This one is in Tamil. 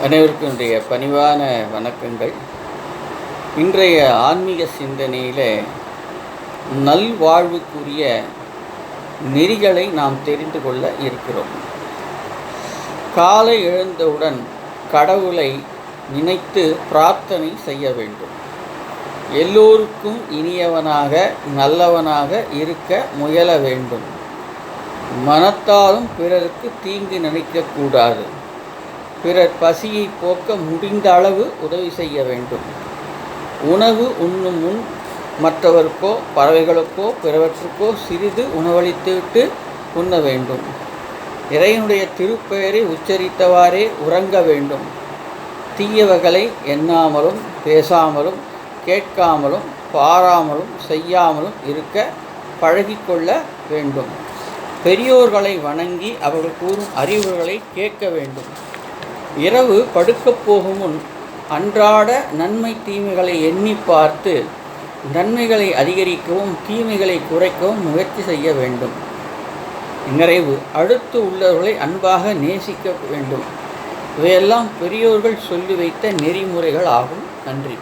அனைவருக்கும் பணிவான வணக்கங்கள். இன்றைய ஆன்மீக சிந்தனையில் நல்வாழ்வுக்குரிய நெறிகளை நாம் தெரிந்து கொள்ள இருக்கிறோம். காலை எழுந்தவுடன் கடவுளை நினைத்து பிரார்த்தனை செய்ய வேண்டும். எல்லோருக்கும் இனியவனாக நல்லவனாக இருக்க முயல வேண்டும். மனத்தாலும் பிறருக்கு தீங்கு நினைக்கக்கூடாது. பிறர் பசியை போக்க முடிந்த அளவு உதவி செய்ய வேண்டும். உணவு உண்ணும் முன் மற்றவருக்கோ பறவைகளுக்கோ பிறவற்றுக்கோ சிறிது உணவளித்துவிட்டு உண்ண வேண்டும். இறைவனுடைய திருப்பெயரை உச்சரித்தவாறே உறங்க வேண்டும். தீயவர்களை எண்ணாமலும் பேசாமலும் கேட்காமலும் பாராமலும் செய்யாமலும் இருக்க பழகிக்கொள்ள வேண்டும். பெரியோர்களை வணங்கி அவர்கள் கூறும் அறிவுகளை கேட்க வேண்டும். இரவு படுக்கப் போகும் முன் அன்றாட நன்மை தீமைகளை எண்ணி பார்த்து நன்மைகளை அதிகரிக்கவும் தீமைகளை குறைக்கவும் முயற்சி செய்ய வேண்டும். நிறைவு அடுத்து உள்ளவர்களை அன்பாக நேசிக்க வேண்டும். இவையெல்லாம் பெரியோர்கள் சொல்லி வைத்த நெறிமுறைகள் ஆகும். நன்றி.